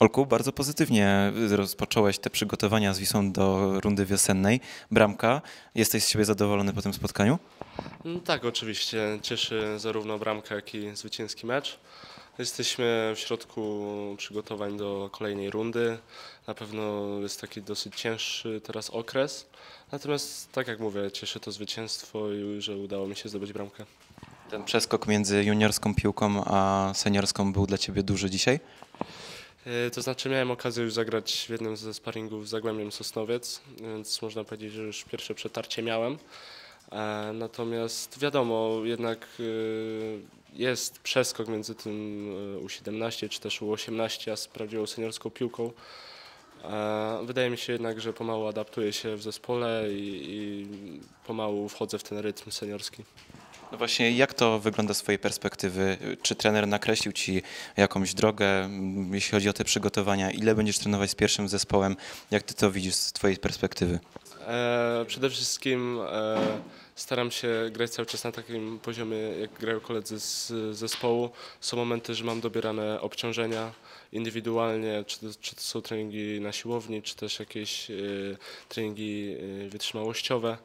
Olku, bardzo pozytywnie rozpocząłeś te przygotowania z Wisłą do rundy wiosennej. Bramka, jesteś z siebie zadowolony po tym spotkaniu? No tak, oczywiście. Cieszy zarówno bramka, jak i zwycięski mecz. Jesteśmy w środku przygotowań do kolejnej rundy. Na pewno jest taki dosyć cięższy teraz okres. Natomiast, tak jak mówię, cieszy to zwycięstwo i że udało mi się zdobyć bramkę. Ten przeskok między juniorską piłką a seniorską był dla ciebie duży dzisiaj? E, To znaczy miałem okazję już zagrać w jednym ze sparingów z Zagłębiem Sosnowiec, więc można powiedzieć, że już pierwsze przetarcie miałem. E, Natomiast wiadomo, jednak e, jest przeskok między tym e, U17 czy też U18 a z prawdziwą seniorską piłką. Wydaje mi się jednak, że pomału adaptuję się w zespole i, i pomału wchodzę w ten rytm seniorski. No właśnie, jak to wygląda z twojej perspektywy? Czy trener nakreślił ci jakąś drogę, mm, jeśli chodzi o te przygotowania? Ile będziesz trenować z pierwszym zespołem? Jak ty to widzisz z twojej perspektywy? E, przede wszystkim e, staram się grać cały czas na takim poziomie, jak grają koledzy z zespołu. Są momenty, że mam dobierane obciążenia indywidualnie, czy to, czy to są treningi na siłowni, czy też jakieś e, treningi e, wytrzymałościowe.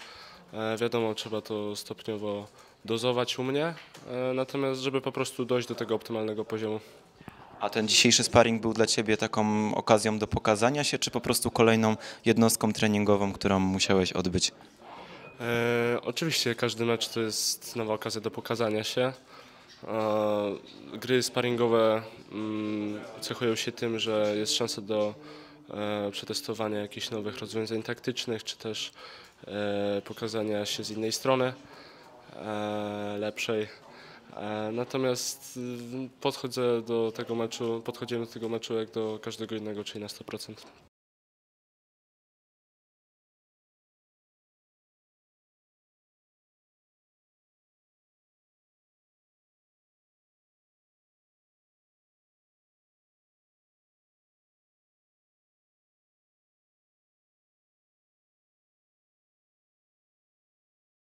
E, wiadomo, trzeba to stopniowo dozować u mnie, e, natomiast żeby po prostu dojść do tego optymalnego poziomu. A ten dzisiejszy sparring był dla ciebie taką okazją do pokazania się, czy po prostu kolejną jednostką treningową, którą musiałeś odbyć? E, oczywiście każdy mecz to jest nowa okazja do pokazania się. E, gry sparingowe mm, cechują się tym, że jest szansa do e, przetestowania jakichś nowych rozwiązań taktycznych, czy też pokazania się z innej strony e, lepszej. E, Natomiast podchodzę do tego meczu, podchodziłem do tego meczu jak do każdego innego, czyli na 100%.